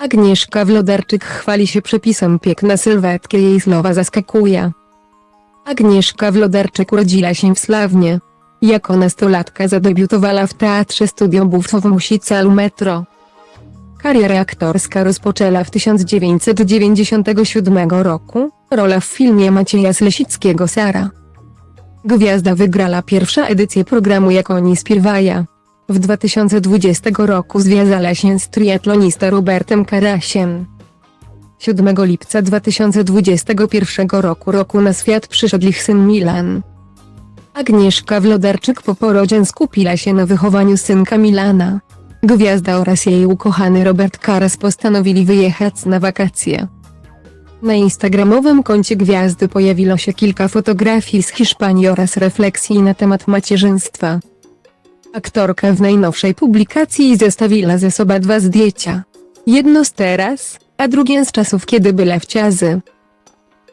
Agnieszka Wlodarczyk chwali się przepisem piękna sylwetkę jej słowa zaskakuje. Agnieszka Wlodarczyk urodziła się w Slawnie. Jako nastolatka zadebiutowała w Teatrze Studio Bufo w Musicalu Metro. Kariera aktorska rozpoczęła w 1997 roku, rola w filmie Macieja Slesickiego Sara. Gwiazda wygrała pierwsza edycję programu Jak oni śpiewają. W 2020 roku związała się z triatlonista Robertem Karasiem. 7 lipca 2021 roku roku na świat przyszedł ich syn Milan. Agnieszka Wlodarczyk po porodzie skupiła się na wychowaniu synka Milana. Gwiazda oraz jej ukochany Robert Karas postanowili wyjechać na wakacje. Na instagramowym koncie gwiazdy pojawiło się kilka fotografii z Hiszpanii oraz refleksji na temat macierzyństwa. Aktorka w najnowszej publikacji zestawiła ze sobą dwa zdjęcia. Jedno z teraz, a drugie z czasów kiedy była w ciazy.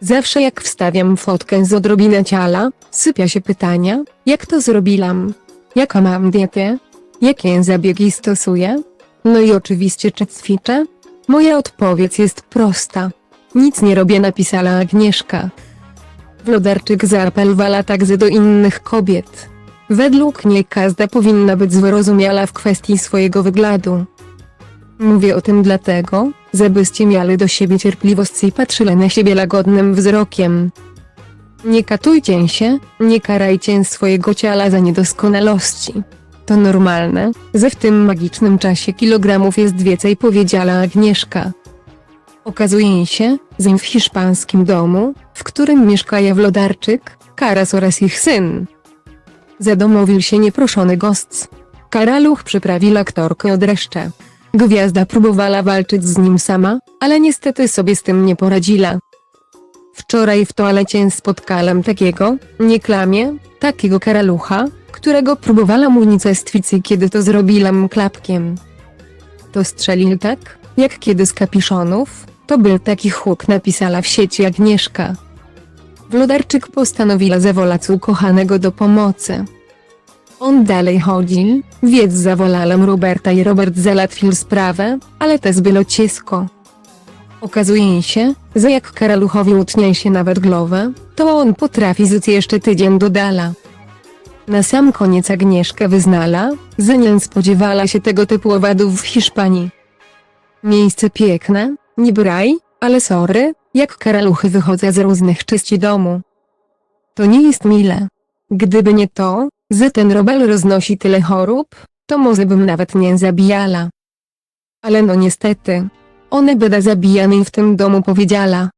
Zawsze jak wstawiam fotkę z odrobinę ciała, sypia się pytania, jak to zrobiłam? Jaką mam dietę? Jakie zabiegi stosuję? No i oczywiście czy ćwiczę? Moja odpowiedź jest prosta. Nic nie robię napisała Agnieszka. Wlodarczyk zaapelowała także do innych kobiet. Według niej każda powinna być zrozumiała w kwestii swojego wyglądu. Mówię o tym dlatego, żebyście mieli do siebie cierpliwość i patrzyli na siebie lagodnym wzrokiem. Nie katujcie się, nie karajcie swojego ciała za niedoskonałości. To normalne, że w tym magicznym czasie kilogramów jest więcej powiedziała Agnieszka. Okazuje się, że w hiszpańskim domu, w którym mieszka Wlodarczyk, Karas oraz ich syn. Zadomowił się nieproszony gość. Karaluch przyprawił aktorkę od reszcze. Gwiazda próbowała walczyć z nim sama, ale niestety sobie z tym nie poradziła. Wczoraj w toalecie spotkałem takiego, nie klamie, takiego karalucha, którego próbowała mu kiedy to zrobiłam klapkiem. To strzelił tak, jak kiedy z kapiszonów, to był taki huk napisała w sieci Agnieszka. Wlodarczyk postanowiła zawołać ukochanego do pomocy. On dalej chodził, więc zawolałem Roberta i Robert załatwił sprawę, ale też było ciężko. Okazuje się, że jak karaluchowi utnie się nawet głowę, to on potrafi zjeść jeszcze tydzień dodala. Na sam koniec Agnieszka wyznala, że nie spodziewała się tego typu owadów w Hiszpanii. Miejsce piękne, niby raj, ale sorry, jak karaluchy wychodzą z różnych części domu. To nie jest mile. Gdyby nie to, że ten robel roznosi tyle chorób, to może bym nawet nie zabijala. Ale no niestety. One będą zabijane w tym domu powiedziała.